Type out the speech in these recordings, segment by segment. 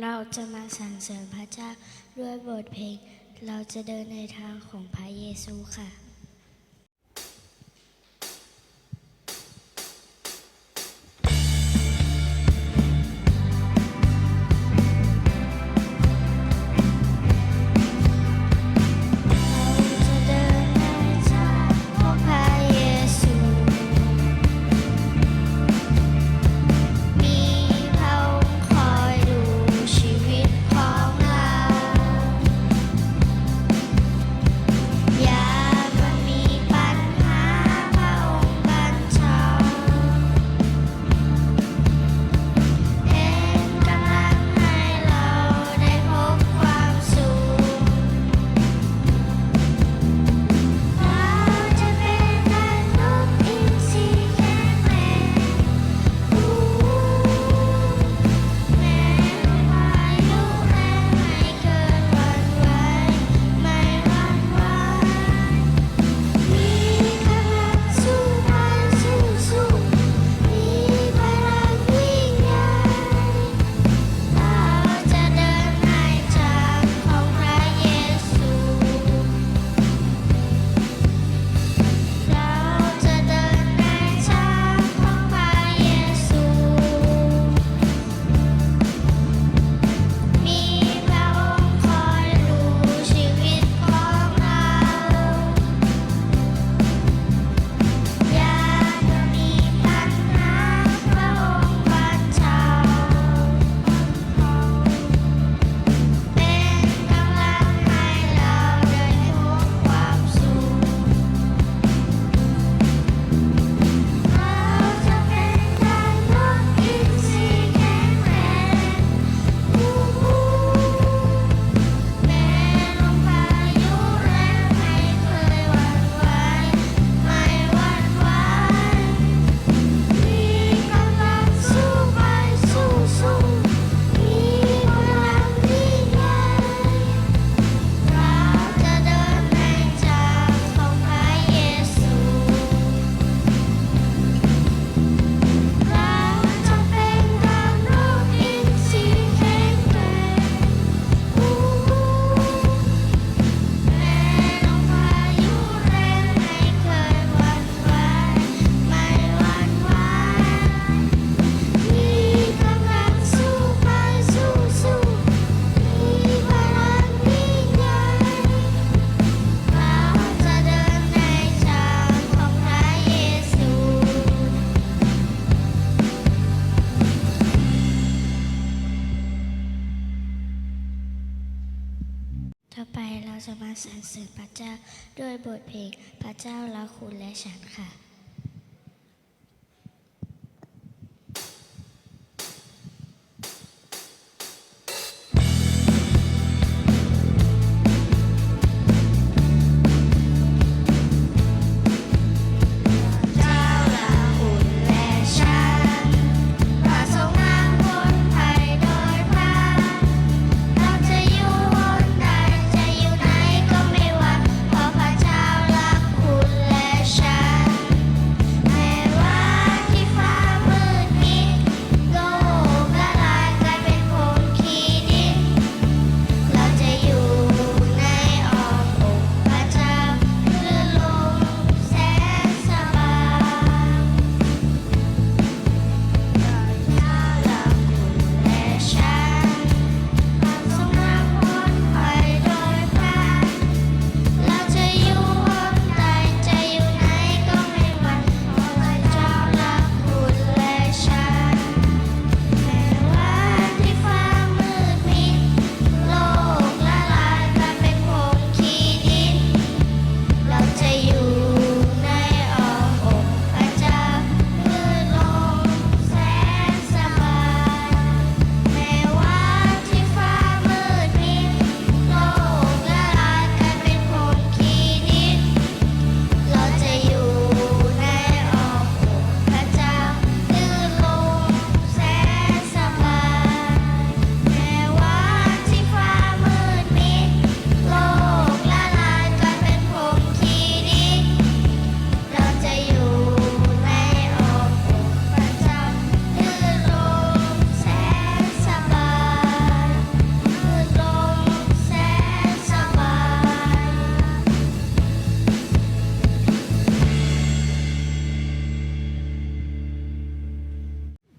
เราจะมาสรรเสริญพระเจ้าด้วยบทเพลง เราจะเดินในทางของพระเยซูค่ะ สรรเสริญพระเจ้าด้วยบทเพลงพระเจ้ารักคุณและฉันค่ะ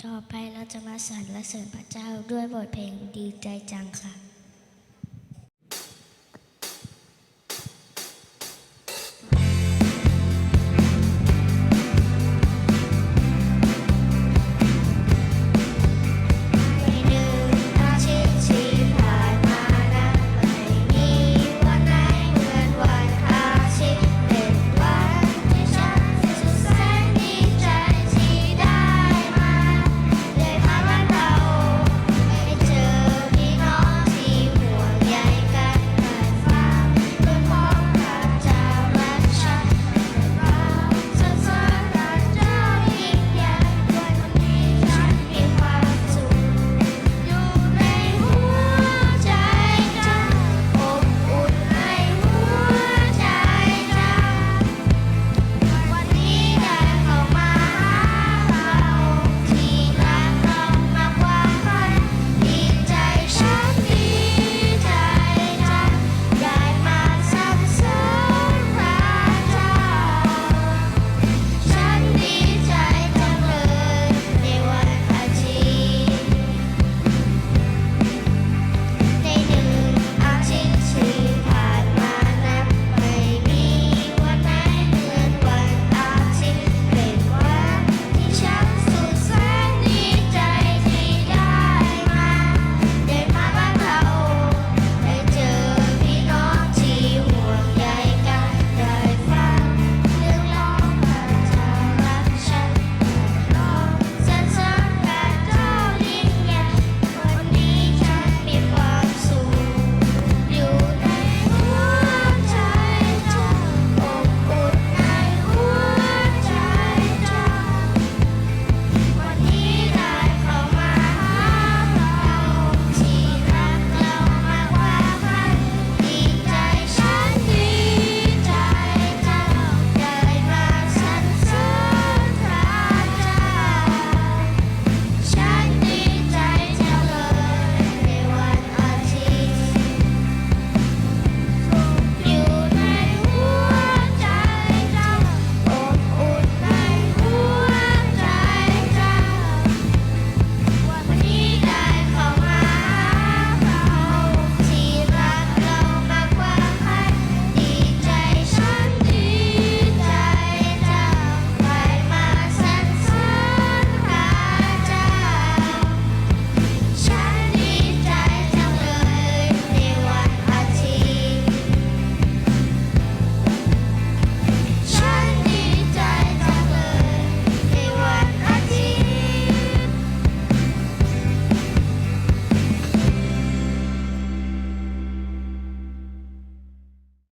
ต่อไปเราจะมาสรรเสริญพระเจ้าด้วยบทเพลงดีใจจังค่ะ